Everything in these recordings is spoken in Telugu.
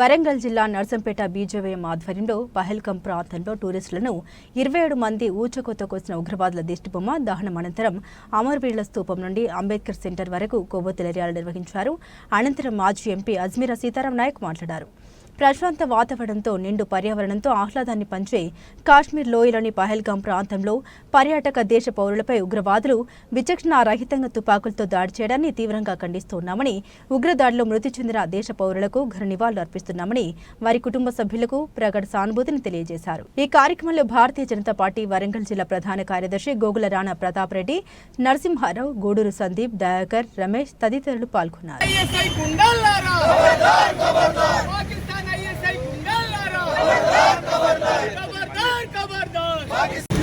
వరంగల్ జిల్లా నర్సంపేట బీజేవైఎం ఆధ్వర్యంలో పహల్కం ప్రాంతంలో టూరిస్టులను ఇరవై ఏడు మంది ఊచకోత కోసిన ఉగ్రవాదుల దిష్టిబొమ్మ దహనం అనంతరం అమరవీరుల స్థూపం నుండి అంబేద్కర్ సెంటర్ వరకు కొవ్వొత్తుల ర్యాలీ నిర్వహించారు. అనంతరం మాజీ ఎంపీ అజ్మీరా సీతారాం నాయక్ మాట్లాడారు. ప్రశాంత వాతావరణంతో నిండు పర్యావరణంతో ఆహ్లాదాన్ని పంచే కాశ్మీర్ లోయలోని పహల్గాం ప్రాంతంలో పర్యాటక దేశ పౌరులపై ఉగ్రవాదులు విచక్షణారహితంగా తుపాకులతో దాడి చేయడాన్ని తీవ్రంగా ఖండిస్తున్నామని ఉగ్రదాడిలో మృతి చెందిన దేశ పౌరులకు ఘన నివాళులు అర్పిస్తున్నామని వారి కుటుంబ సభ్యులకు ప్రగడ సానుభూతిని తెలియజేశారు. ఈ కార్యక్రమంలో భారతీయ జనతా పార్టీ వరంగల్ జిల్లా ప్రధాన కార్యదర్శి గోగుల రాణా ప్రతాప్ రెడ్డి నరసింహారావు గూడూరు సందీప్ దయాకర్ రమేష్ తదితరులు పాల్గొన్నారు.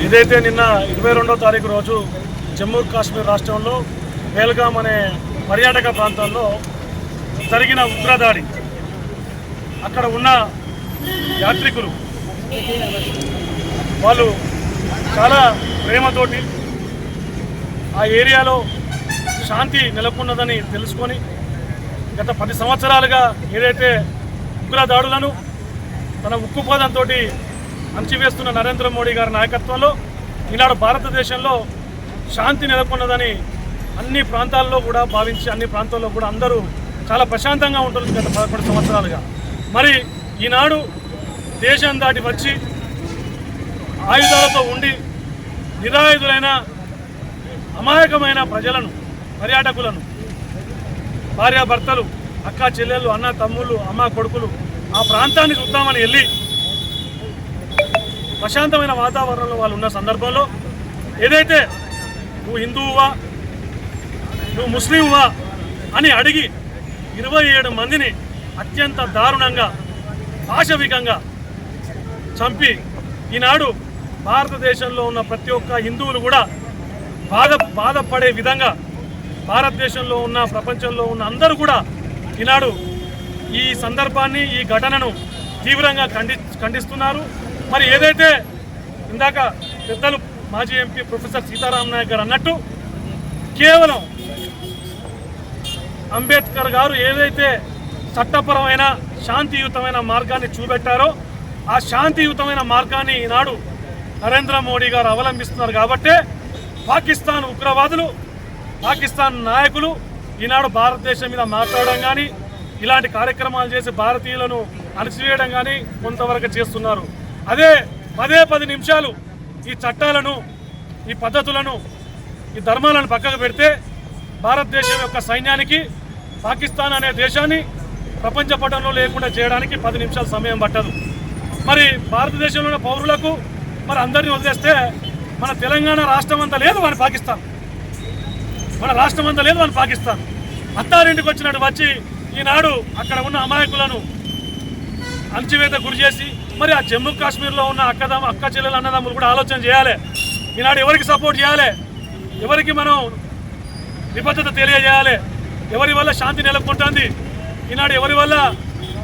ఇదైతే నిన్న ఇరవై రెండో తారీఖు రోజు జమ్మూ కాశ్మీర్ రాష్ట్రంలో పేల్గాం అనే పర్యాటక ప్రాంతంలో జరిగిన ఉగ్రదాడి. అక్కడ ఉన్న యాత్రికులు వాళ్ళు చాలా ప్రేమతోటి ఆ ఏరియాలో శాంతి నెలకొన్నదని తెలుసుకొని గత పది సంవత్సరాలుగా ఏదైతే ఉగ్రదాడులను తన ఉక్కుపాదంతో అంచివేస్తున్న నరేంద్ర మోడీ గారి నాయకత్వంలో ఈనాడు భారతదేశంలో శాంతి నెలకొన్నదని అన్ని ప్రాంతాల్లో కూడా భావించి అన్ని ప్రాంతాల్లో కూడా అందరూ చాలా ప్రశాంతంగా ఉంటుంది గత పదకొండు సంవత్సరాలుగా. మరి ఈనాడు దేశం దాటి వచ్చి ఆయుధాలతో ఉండి నిరాయుధులైన అమాయకమైన ప్రజలను పర్యాటకులను భార్యాభర్తలు అక్క చెల్లెళ్ళు అన్న తమ్ముళ్ళు అమ్మ కొడుకులు ఆ ప్రాంతాన్ని చూద్దామని వెళ్ళి ప్రశాంతమైన వాతావరణంలో వాళ్ళు ఉన్న సందర్భంలో ఏదైతే నువ్వు హిందువువా నువ్వు ముస్లింవా అని అడిగి ఇరవై ఏడు మందిని అత్యంత దారుణంగా పాశవికంగా చంపి ఈనాడు భారతదేశంలో ఉన్న ప్రతి ఒక్క హిందువులు కూడా బాధ బాధపడే విధంగా భారతదేశంలో ఉన్న ప్రపంచంలో ఉన్న అందరూ కూడా ఈనాడు ఈ సందర్భాన్ని ఈ ఘటనను తీవ్రంగా ఖండి ఖండిస్తున్నారు. మరి ఏదైతే ఇందాక పెద్దలు మాజీ ఎంపీ ప్రొఫెసర్ సీతారాం నాయక్ గారు అన్నట్టు కేవలం అంబేద్కర్ గారు ఏదైతే చట్టపరమైన శాంతియుతమైన మార్గాన్ని చూపెట్టారో ఆ శాంతియుతమైన మార్గాన్ని ఈనాడు నరేంద్ర మోడీ గారు అవలంబిస్తున్నారు కాబట్టే పాకిస్తాన్ ఉగ్రవాదులు పాకిస్తాన్ నాయకులు ఈనాడు భారతదేశం మీద మాట్లాడడం కానీ ఇలాంటి కార్యక్రమాలు చేసి భారతీయులను అణచివేయడం కానీ కొంతవరకు చేస్తున్నారు. అదే పదే పది నిమిషాలు ఈ చట్టాలను ఈ పద్ధతులను ఈ ధర్మాలను పక్కకు పెడితే భారతదేశం యొక్క సైన్యానికి పాకిస్తాన్ అనే దేశాన్ని ప్రపంచ పటంలో లేకుండా చేయడానికి పది నిమిషాల సమయం పట్టదు. మరి భారతదేశంలోని పౌరులకు మరి అందరినీ వదిలేస్తే మన తెలంగాణ రాష్ట్రం అంతా లేదు మన పాకిస్తాన్. మన రాష్ట్రం అంతా లేదు మన పాకిస్తాన్. అత్తారింటికి వచ్చినట్టు వచ్చి ఈనాడు అక్కడ ఉన్న అమాయకులను అంచివేత గురి చేసి మరి ఆ జమ్మూ కాశ్మీర్లో ఉన్న అక్కదమ్మ అక్క చెల్లెలు అన్నదమ్ములు కూడా ఆలోచన చేయాలి. ఈనాడు ఎవరికి సపోర్ట్ చేయాలి? ఎవరికి మనం నిబద్ధత తెలియజేయాలి? ఎవరి వల్ల శాంతి నెలకొంటుంది? ఈనాడు ఎవరి వల్ల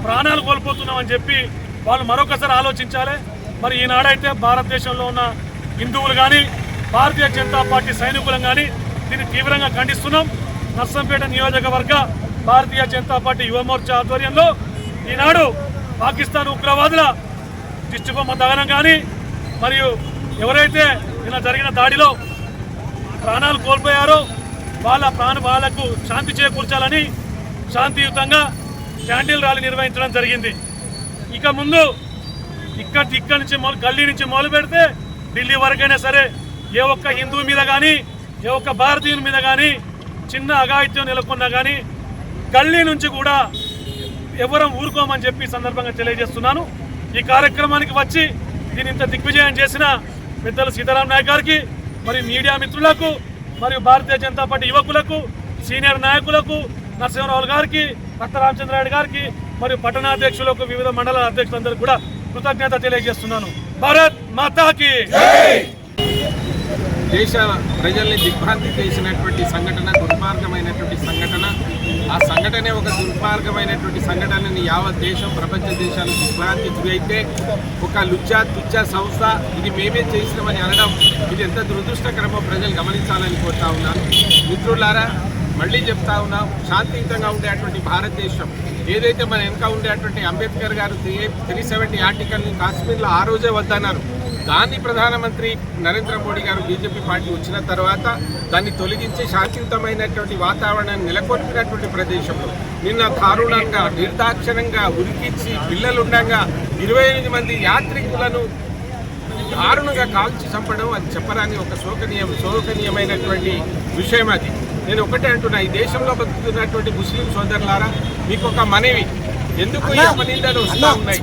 ప్రాణాలు కోల్పోతున్నామని చెప్పి వాళ్ళు మరొకసారి ఆలోచించాలి? మరి ఈనాడైతే భారతదేశంలో ఉన్న హిందువులు కానీ భారతీయ జనతా పార్టీ సైనికులను కానీ దీన్ని తీవ్రంగా ఖండిస్తున్నాం. నర్సంపేట నియోజకవర్గ భారతీయ జనతా పార్టీ యువ మోర్చా ఆధ్వర్యంలో ఈనాడు పాకిస్తాన్ ఉగ్రవాదుల దిష్టిబొమ్మ దహనం కానీ మరియు ఎవరైతే ఇలా జరిగిన దాడిలో ప్రాణాలు కోల్పోయారో వాళ్ళ ప్రాణ వాళ్ళకు శాంతి చేకూర్చాలని శాంతియుతంగా క్యాండిల్ ర్యాలీ నిర్వహించడం జరిగింది. ఇక ముందు ఇక్కడ ఇక్కడి నుంచి మొదలు గల్లీ నుంచి మొదలు పెడితే ఢిల్లీ వరకైనా సరే ఏ ఒక్క హిందువు మీద కానీ ఏ ఒక్క భారతీయుని మీద కానీ చిన్న అఘాయిత్యం నెలకొన్నా కానీ గల్లీ నుంచి కూడా ఎవరం ఊరుకోమని చెప్పి సందర్భంగా తెలియజేస్తున్నాను. ఈ కార్యక్రమానికి వచ్చి దీని ఇంత దిగ్విజయం చేసిన పెద్దలు సీతారాం నాయక్ గారికి మరియు మీడియా మిత్రులకు మరియు భారతీయ జనతా పార్టీ యువకులకు సీనియర్ నాయకులకు నరసింహరావు గారికి భక్త రామచంద్రారెడ్డి గారికి మరియు పట్టణాధ్యక్షులకు వివిధ మండల అధ్యక్షులందరికీ కూడా కృతజ్ఞత తెలియజేస్తున్నాను. భారత్ మాతాకి దేశ ప్రజల్ని దిగ్భ్రాంతి చేసినటువంటి సంఘటన దుర్మార్గమైనటువంటి సంఘటన ఆ సంఘటనే ఒక దుర్మార్గమైనటువంటి సంఘటనని యావత్ దేశం ప్రపంచ దేశాలు దిగ్భ్రాంతి గురైతే ఒక లుచ్చా తుచ్చా సంస్థ ఇది మేమే చేసినామని అనడం ఇది ఎంత దురదృష్టకరమో ప్రజలు గమనించాలని కోరుతా ఉన్నాను. మిత్రులారా మళ్ళీ చెప్తా ఉన్నాం శాంతియుతంగా ఉండేటువంటి భారతదేశం ఏదైతే మన వెనక ఉండేటువంటి అంబేద్కర్ గారు త్రీ సెవెంటీ ఆర్టికల్ని కాశ్మీర్లో ఆ రోజే వద్దన్నారు. దాన్ని ప్రధానమంత్రి నరేంద్ర మోడీ గారు బీజేపీ పార్టీ వచ్చిన తర్వాత దాన్ని తొలగించి శాంతియుతమైనటువంటి వాతావరణాన్ని నెలకొల్పినటువంటి ప్రదేశంలో నిన్న దారుణంగా నిర్దాక్షిణంగా ఉరికిచ్చి పిల్లలుండగా ఇరవై ఎనిమిది మంది యాత్రికులను దారుణంగా కాల్చి చంపడం అది చెప్పరాని ఒక శోకనీయం శోకనీయమైనటువంటి విషయం అది. నేను ఒకటే అంటున్నా ఈ దేశంలో బతుకుతున్నటువంటి ముస్లిం సోదరులారా మీకు ఒక మనవి. ఎందుకు ఈ అపనిందలు వస్తూ ఉన్నాయి?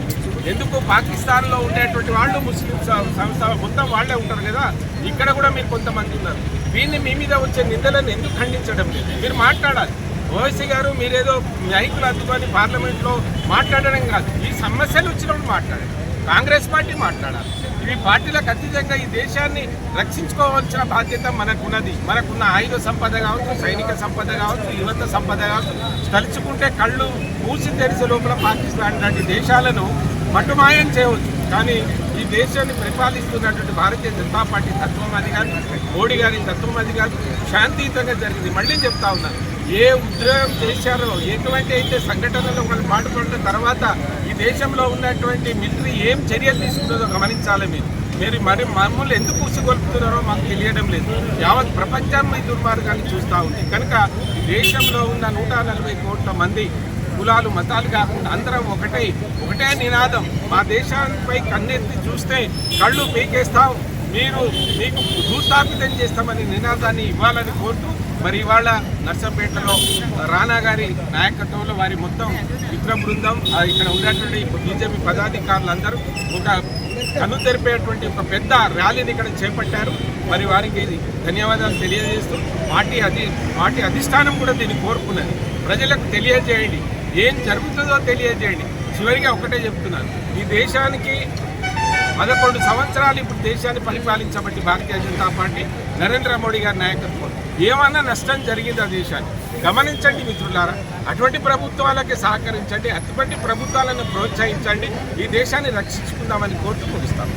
ఎందుకు పాకిస్తాన్లో ఉండేటువంటి వాళ్ళు ముస్లిం సంస్థ మొత్తం వాళ్ళే ఉంటారు కదా? ఇక్కడ కూడా మీరు కొంతమంది ఉన్నారు. వీళ్ళని మీ మీద వచ్చే నిందలను ఎందుకు ఖండించడం లేదు? మీరు మాట్లాడాలి. ఓవైసీ గారు మీరేదో మైకులు అందుకొని పార్లమెంట్లో మాట్లాడడం కాదు. ఈ సమస్యలు వచ్చినప్పుడు మాట్లాడండి కాంగ్రెస్ పార్టీ మాట్లాడాలి. ఇవి పార్టీలకు అతీతంగా ఈ దేశాన్ని రక్షించుకోవాల్సిన బాధ్యత మనకున్నది. మనకున్న ఆయుధ సంపద కావచ్చు సైనిక సంపద కావచ్చు యువత సంపద కావచ్చు తలుచుకుంటే కళ్ళు మూసి తెరిసే లోపల పాకిస్తాన్ లాంటి దేశాలను మటుమాయం చేయవచ్చు. కానీ ఈ దేశాన్ని పరిపాలిస్తున్నటువంటి భారతీయ జనతా పార్టీ తత్వం అది కాదు మోడీ గారి తత్వం అది కాదు శాంతియుతంగా జరిగింది. మళ్ళీ చెప్తా ఉన్నాను ఏ ఉద్యోగం చేశారో ఎటువంటి అయితే సంఘటనలో వాళ్ళు పాటుపడిన తర్వాత ఈ దేశంలో ఉన్నటువంటి మిలిటరీ ఏం చర్యలు తీసుకుంటుందో గమనించాలి మీరు. మీరు మరి మమ్మల్ని ఎందుకు ఉసిగొల్పుతున్నారో మాకు తెలియడం లేదు. యావత్ ప్రపంచం ఈ దుర్మార్గాన్ని చూస్తూ ఉంది. కనుక దేశంలో ఉన్న నూట నలభై కోట్ల మంది కులాలు మతాలు కాకుండా అందరం ఒకటే ఒకటే నినాదం. మా దేశానిపై కన్నెత్తి చూస్తే కళ్ళు పీకేస్తాం. మీరు మీకు భూస్థాపితం చేస్తామని నినాదాన్ని ఇవ్వాలని కోరుతూ మరి ఇవాళ నర్సంపేటలో రానా గారి నాయకత్వంలో వారి మొత్తం మిత్ర బృందం ఇక్కడ ఉన్నటువంటి బీజేపీ పదాధికారులందరూ ఒక కను తెరిపేటువంటి ఒక పెద్ద ర్యాలీని ఇక్కడ చేపట్టారు. మరి వారికి ఇది ధన్యవాదాలు తెలియజేస్తూ పార్టీ అధి పార్టీ అధిష్టానం కూడా దీన్ని కోరుకున్నది. ప్రజలకు తెలియజేయండి. ఏం జరుగుతుందో తెలియజేయండి. చివరిగా ఒకటే చెప్తున్నాను. ఈ దేశానికి పదకొండు సంవత్సరాలు ఇప్పుడు దేశాన్ని పరిపాలించబట్టి భారతీయ జనతా పార్టీ నరేంద్ర మోడీ గారి నాయకత్వం. ఏమన్నా నష్టం జరిగింది ఆ దేశాన్ని గమనించండి మిత్రులారా అటువంటి ప్రభుత్వాలకి సహకరించండి అటువంటి ప్రభుత్వాలను ప్రోత్సహించండి ఈ దేశాన్ని రక్షించుకుందామని కోరుతూ ముగిస్తాం